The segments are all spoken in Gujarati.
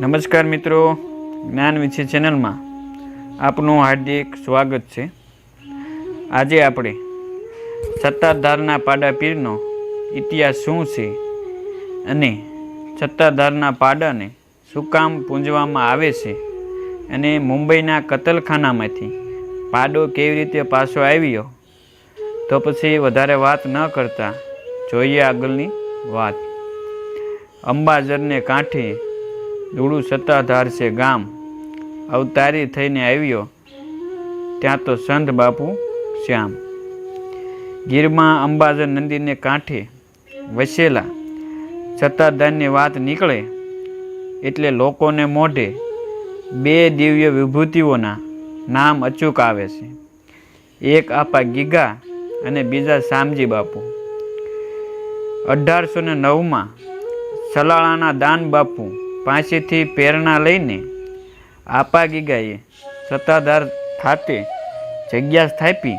નમસ્કાર મિત્રો, જ્ઞાન વિશે ચેનલમાં આપનું હાર્દિક સ્વાગત છે. આજે આપણે સત્તાધારના પાડા પીરનો ઇતિહાસ શું છે અને સત્તાધારના પાડાને શું કામ પૂંજવામાં આવે છે અને મુંબઈના કતલખાનામાંથી પાડો કેવી રીતે પાછો આવ્યો, તો પછી વધારે વાત ન કરતા જોઈએ આગળની વાત. અંબાજરને કાંઠે દૂડું સત્તાધાર છે ગામ. અવતારી થઈને આવ્યો. ત્યાં તો સંત બાપુ શ્યામ. ગીરમાં અંબાજન નદીને કાંઠે વસેલા. સત્તાધારની વાત નીકળે એટલે લોકોને મોઢે બે દિવ્ય વિભૂતિઓના નામ અચૂક આવે છે. એક આપા ગીગા અને બીજા શામજી બાપુ. અઢારસો ને નવમાં સલાળાના દાન બાપુ પાસેથી પ્રેરણા લઈને આપાગીગાએ સત્તાધાર ખાતે જગ્યા સ્થાપી.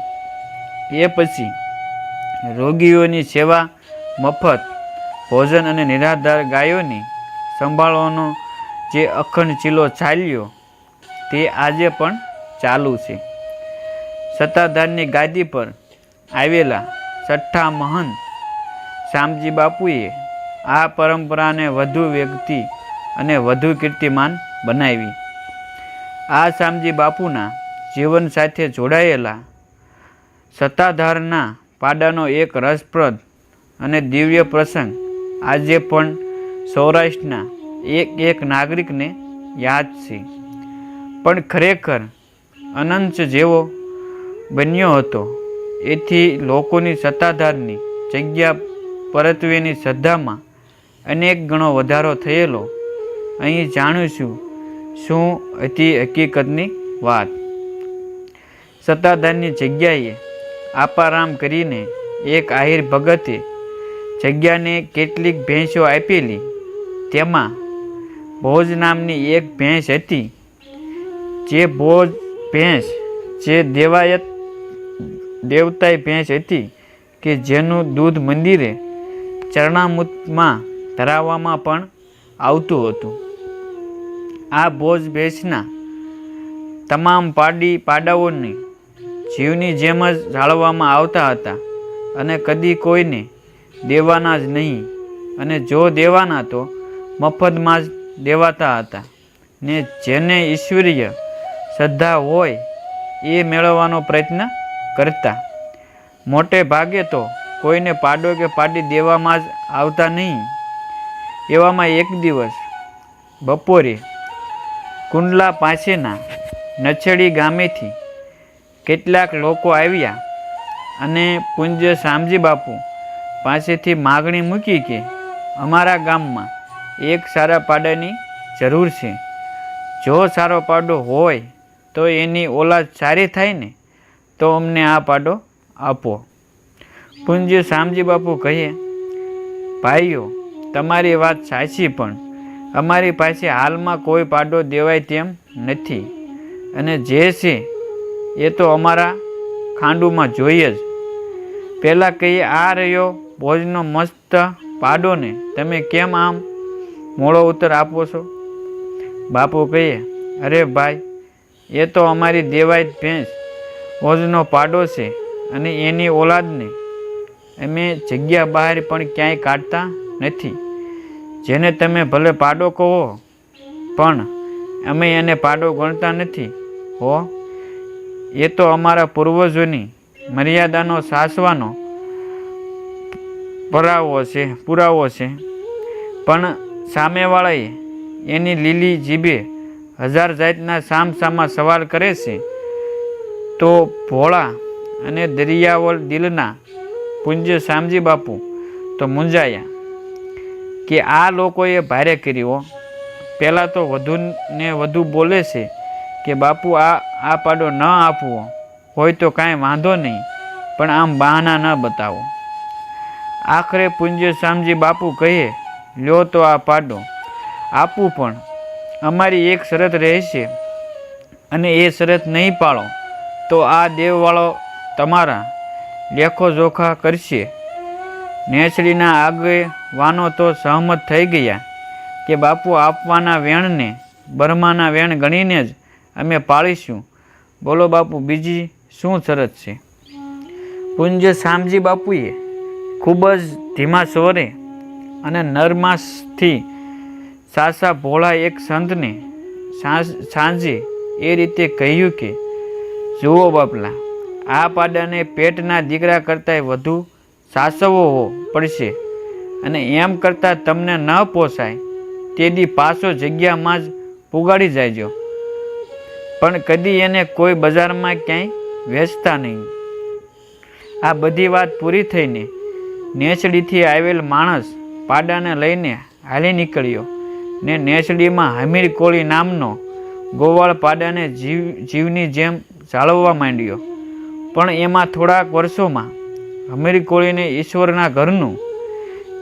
એ પછી રોગીઓની સેવા, મફત, ભોજન અને નિરાધાર ગાયોની સંભાળવાનો જે અખંડ ચીલો ચાલ્યો તે આજે પણ ચાલુ છે. સત્તાધારની ગાદી પર આવેલા છઠ્ઠા મહંત શામજી બાપુએ આ પરંપરાને વધુ વ્યક્તિ અને વધુ કીર્તિમાન બનાવી. આ શામજી બાપુના જીવન સાથે જોડાયેલા સત્તાધારના પાડાનો એક રસપ્રદ અને દિવ્ય પ્રસંગ આજે પણ સૌરાષ્ટ્રના એક એક નાગરિકને યાદ છે. પણ ખરેખર અનંત જેવો બન્યો હતો. એથી લોકોની સત્તાધારની જગ્યા પરત્વેની શ્રદ્ધામાં અનેક ગણો વધારો થયેલો અહીં જાણીશું શું હતી હકીકતની વાત. સત્તાધારની જગ્યાએ આપારામ કરીને એક આહિર ભગતે જગ્યાને કેટલીક ભેંસો આપેલી. તેમાં ભોજ નામની એક ભેંસ હતી. જે ભોજ ભેંસ, જે દેવાયત દેવતાય ભેંસ હતી કે જેનું દૂધ મંદિરે ચરણામૃતમાં ધરાવવામાં પણ આવતું હતું. આ ભોજ ભેંસના તમામ પાડી પાડાઓને જીવની જેમ જ જાળવવામાં આવતા હતા અને કદી કોઈને દેવાના જ નહીં. અને જો દેવાના તો મફતમાં જ દેવાતા હતા. ને જેને ઈશ્વરીય શ્રદ્ધા હોય એ મેળવવાનો પ્રયત્ન કરતા. મોટે ભાગે તો કોઈને પાડો કે પાડી દેવામાં જ આવતા નહીં. એવામાં એક દિવસ બપોરે કુંડલા પાસેના નછેડી ગામેથી કેટલાક લોકો આવ્યા અને પૂજ્ય શામજી બાપુ પાસેથી માગણી મૂકી કે અમારા ગામમાં એક સારા પાડાની જરૂર છે. જો સારો પાડો હોય તો એની ઓલાદ સારી થાય ને તો અમને આ પાડો આપો. પૂજ્ય શામજી બાપુ કહે, ભાઈઓ, તમારી વાત સાચી પણ અમારી પાસે હાલમાં કોઈ પાડો દેવાય તેમ નથી. અને જે છે, એ તો અમારા ખાંડુમાં જોઈએ જ. પહેલાં કહીએ, આ રહ્યો ભોજનો મસ્ત પાડોને તમે કેમ આમ મોડો ઉત્તર આપો છો? બાપુ કહીએ, અરે ભાઈ, એ તો અમારી દેવાય ભેંસ. ભોજનો પાડો છે અને એની ઓલાદને અમે જગ્યા બહાર પણ ક્યાંય કાઢતા નથી. જેને તમે ભલે પાડો કહો, પણ અમે એને પાડો ગણતા નથી, હો. એ તો અમારા પૂર્વજોની મર્યાદાનો સાસવાનો પરાવો છે, પુરાવો છે. પણ સામેવાળાએ એની લીલી જીભે હજાર જાતના સામસામા સવાલ કરે છે, તો ભોળા અને દરિયાવળ દિલના પૂજ્ય શામજી બાપુ તો મૂંઝાયા. કે આ લોકોએ ભારે કર્યો પહેલાં તો વધુ ને વધુ બોલે છે કે બાપુ આ આ પાડો ન આપવો. હોય તો કાંઈ વાંધો નહીં, પણ આમ બહાના ન બતાવો. આખરે પૂંજ્ય શામજી બાપુ કહે, લ્યો તો આ પાડો. આપવું પણ. અમારી એક શરત રહેશે અને એ શરત નહીં પાળો. તો આ દેવવાળો તમારા લેખો જોખા કરશે. નેસડીના આગેવાનો તો સહમત થઈ ગયા કે બાપુ આપવાના વેણને, બરમાના વેણ ગણીને જ અમે પાળીશું. બોલો બાપુ, બીજી શું શરત છે? પુંજ શામજી બાપુએ ખૂબ જ ધીમા સ્વરે અને નરમાસથી સાસા ભોળા એક સંતને સાંજે એ રીતે કહ્યું કે, જુઓ બાપલા, આ પાડાને પેટના દીકરા કરતાંય વધુ સાસવવો પડશે. અને એમ કરતાં તમને ન પોસાય, તે દી પાછો જગ્યામાં જ પુગાડી જાયજો. પણ કદી એને કોઈ બજારમાં ક્યાંય વેચતા નહીં. આ બધી વાત પૂરી થઈને નેસડીથી આવેલ માણસ પાડાને લઈને હાલી નીકળ્યો ને નેસડીમાં હમીર કોળી નામનો ગોવાળ પાડાને જીવ, જીવની જેમ જાળવવા માંડ્યો. પણ એમાં થોડાક વર્ષોમાં હમીર કોળીને ઈશ્વરના ઘરનું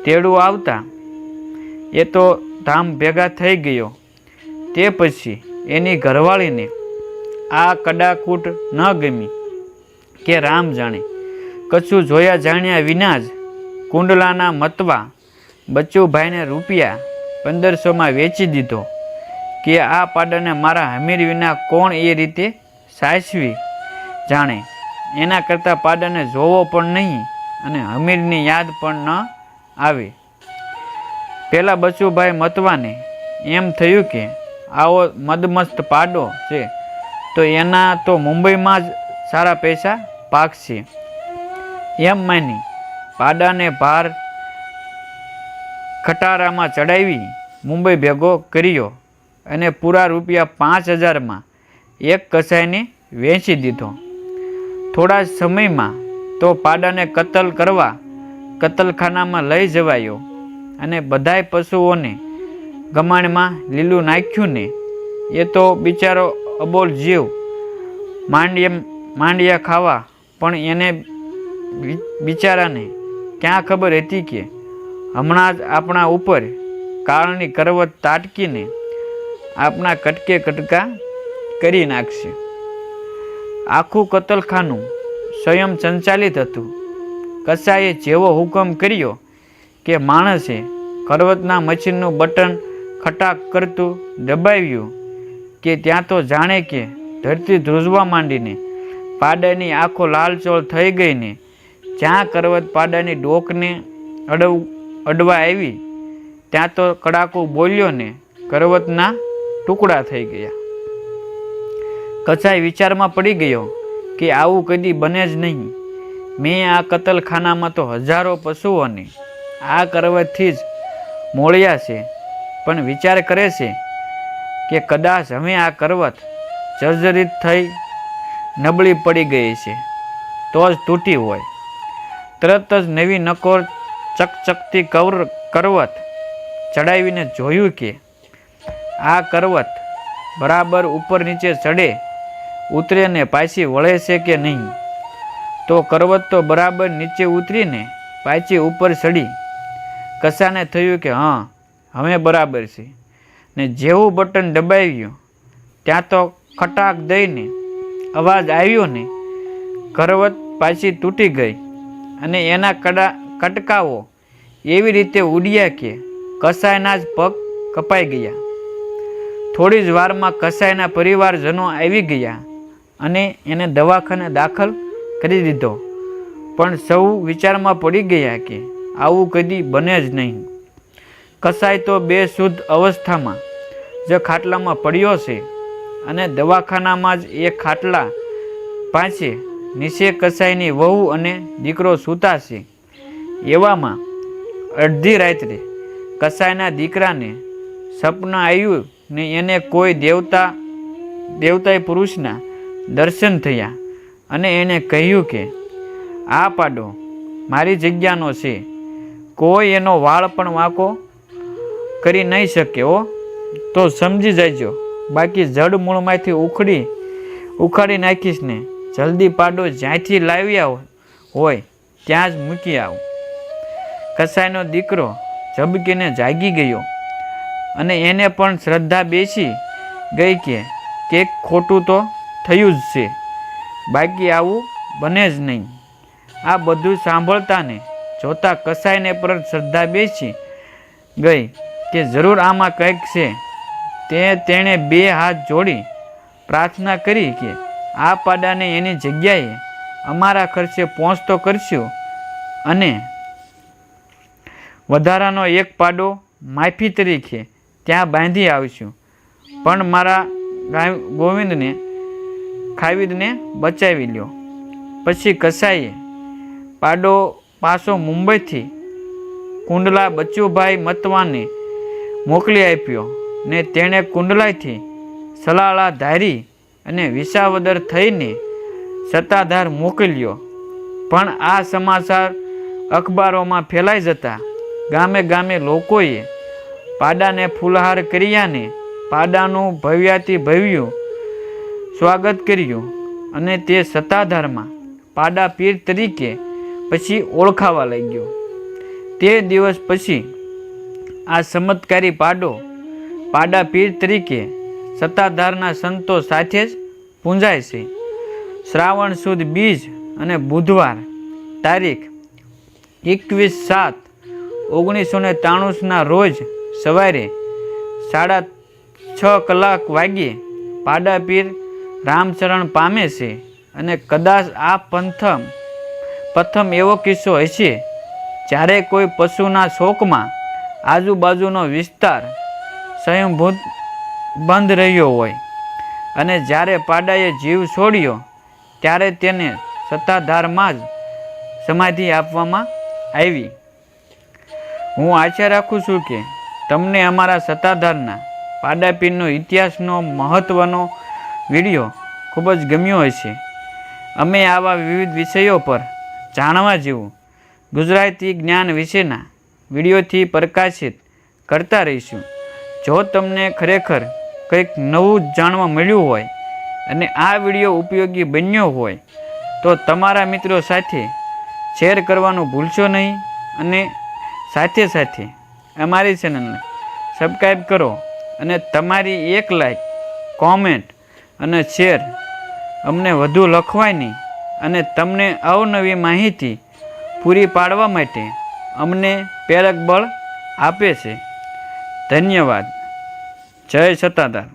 તેડું આવતા એ તો ધામ ભેગા થઈ ગયો. તે પછી એની ઘરવાળીને આ કડાકૂટ ન ગમી કે રામ જાણે. કશું જોયા જાણ્યા વિના જ કુંડલાના મતવા બચ્ચુભાઈને રૂપિયા પંદરસોમાં વેચી દીધો કે આ પાડાને મારા હમીર વિના કોણ એ રીતે સાચવી? જાણે એના કરતાં પાડાને જોવો પણ નહીં અને હમીરની યાદ પણ ન આવે. પેલા બચુભાઈ મતવાને એમ થયું કે, આવો મદમસ્ત પાડો છે, તો એના તો મુંબઈમાં જ સારા પૈસા પાકશે. એમ માની પાડાને ભાર ખટારામાં ચડાવી મુંબઈ ભેગો કર્યો અને પૂરા રૂપિયા પાંચ હજારમાં એક કસાઈને વેચી દીધો. થોડા સમયમાં તો પાડાને કતલ કરવા કતલખાનામાં લઈ જવાયો અને બધાય પશુઓને ગમાણમાં લીલું નાખ્યું ને. એ તો બિચારો અબોલ જીવ. માંડ્યા માંડ્યા ખાવા, પણ એને બિચારાને ક્યાં ખબર હતી કે હમણાં જ આપણા ઉપર કાળની કરવત તાટકીને આપણા કટકે કટકા કરી નાખશે. આખું કતલખાનું સ્વયં સંચાલિત હતું. કસાએ જેવો હુકમ કર્યો કે માણસે કરવતના મશીનનું બટન ખટાક કરતું દબાવ્યું કે ત્યાં તો જાણે કે ધરતી ધ્રુજવા માંડીને પાડાની આંખો લાલચોળ થઈ ગઈને જ્યાં કરવત પાડાની ડોકને અડવ, અડવા આવી, ત્યાં તો કડાકો બોલ્યો ને કરવતના ટુકડા થઈ ગયા. કચાઈ વિચારમાં પડી ગયો કે આવું કદી બને જ નહીં. મેં આ કતલખાનામાં તો હજારો પશુઓને આ કરવતથી જ મોળ્યા છે. પણ વિચાર કરે છે કે કદાચ હવે આ કરવત જર્જરિત થઈ નબળી પડી ગઈ છે. તો જ તૂટી હોય. તરત જ નવી નકોર ચકચકતી કવર કરવત ચડાવીને જોયું કે આ કરવત બરાબર ઉપર નીચે ચડે ઉતરે ને પાછી વળે છે કે નહીં? તો કરવત તો બરાબર નીચે ઉતરીને પાછી ઉપર ચડી. કસાને થયું કે, હા, હવે બરાબર છે. ને જેવું બટન દબાવ્યું, ત્યાં તો ખટાક દઈને અવાજ આવ્યો ને, કરવત પાછી તૂટી ગઈ અને એના કડા કટકાઓ એવી રીતે ઉડ્યા કે કસાયના જ પગ કપાઈ ગયા. થોડી જ વારમાં કસાયના પરિવારજનો આવી ગયા. અને એને દવાખાને દાખલ કરી દીધો. પણ સૌ વિચારમાં પડી ગયા કે આવું કદી બને જ નહીં. કસાય તો બે શુદ્ધ અવસ્થામાં જ ખાટલામાં પડ્યો છે અને દવાખાનામાં જ એ ખાટલા પાસે નીચે કસાઈની વહુ અને દીકરો સૂતા છે. એવામાં અડધી રાત્રે કસાયના દીકરાને સપના આવ્યું ને એને કોઈ દેવતા, દેવતાય પુરુષના દર્શન થયા અને એણે કહ્યું કે, આ પાડો, મારી જગ્યાનો છે. કોઈ એનો વાળ પણ વાંકો કરી નહીં શકે હો. તો સમજી જજો બાકી જડ મૂળમાંથી ઉખડી, ઉખાડી નાખીશ ને જલ્દી પાડો, જ્યાંથી લાવ્યા હોય, ત્યાં જ મૂકી આવું. કસાયનો દીકરો ઝબકીને જાગી ગયો અને એને પણ શ્રદ્ધા બેસી ગઈ કે, કેક ખોટું તો થયું જ છે. બાકી આવું બને જ નહીં. આ બધું સાંભળતાને જોતા કસાઈને પર શ્રદ્ધા બેસી ગઈ કે જરૂર આમાં કંઈક છે. તે તેણે બે હાથ જોડી પ્રાર્થના કરી કે આ પાડાને એની જગ્યાએ અમારા ખર્ચે પહોંચતો કરશું અને વધારાનો એક પાડો માફી તરીકે ત્યાં બાંધી આવશું. પણ મારા ગોવિંદને ખાવિદને બચાવી લ્યો. પછી કસાઈએ પાડો પાછો મુંબઈથી કુંડલા બચ્ચુભાઈ મતવાને મોકલી આપ્યો ને તેણે કુંડલાથી સલાળા ધારી અને વિસાવદર થઈને સત્તાધાર મોકલ્યો પણ આ સમાચાર અખબારોમાં ફેલાઈ જતા ગામે ગામે લોકોએ પાડાને ફૂલહાર કર્યાને પાડાનું ભવ્યાથી ભવ્યું સ્વાગત કર્યું અને તે સત્તાધારમાં પાડા પીર તરીકે પછી ઓળખાવા લાગ્યો. તે દિવસ પછી આ ચમત્કારી પાડો પાડા પીર તરીકે સત્તાધારના સંતો સાથે જ પૂંજાય છે. શ્રાવણ સુદ બીજ અને બુધવાર તારીખ એકવીસ સાત ઓગણીસો ને ત્રાણુંના રોજ સવારે સાડા છ કલાક વાગ્યે પાડા પીર રામચરણ પામે છે અને કદાચ આ પંથમ પ્રથમ એવો કિસ્સો હશે જ્યારે કોઈ પશુના શોકમાં આજુબાજુનો વિસ્તાર સ્વયંભૂત બંધ રહ્યો હોય અને જ્યારે પાડાએ જીવ છોડ્યો, ત્યારે તેને સત્તાધારમાં જ સમાધિ આપવામાં આવી. હું આશા રાખું છું કે તમને અમારા સત્તાધારના પાડાપીરનો ઇતિહાસનો મહત્ત્વનો વીડિયો ખૂબ જ ગમ્યો હશે અમે આવા વિવિધ વિષયો પર જાણવા જેવું ગુજરાતી જ્ઞાન વિશેના વિડીયોથી પ્રકાશિત કરતા રહીશું. જો તમને ખરેખર કંઈક નવું જાણવા મળ્યું હોય અને આ વીડિયો ઉપયોગી બન્યો હોય, તો તમારા મિત્રો સાથે શેર કરવાનું ભૂલશો નહીં અને સાથે સાથે અમારી ચેનલને સબસ્ક્રાઈબ કરો અને તમારી એક લાઈક કોમેન્ટ અને શેર, અમને વધુ લખવાની અને તમને અવનવી માહિતી પૂરી પાડવા માટે અમને પ્રેરક બળ આપે છે. ધન્યવાદ. જય સત્તાધાર.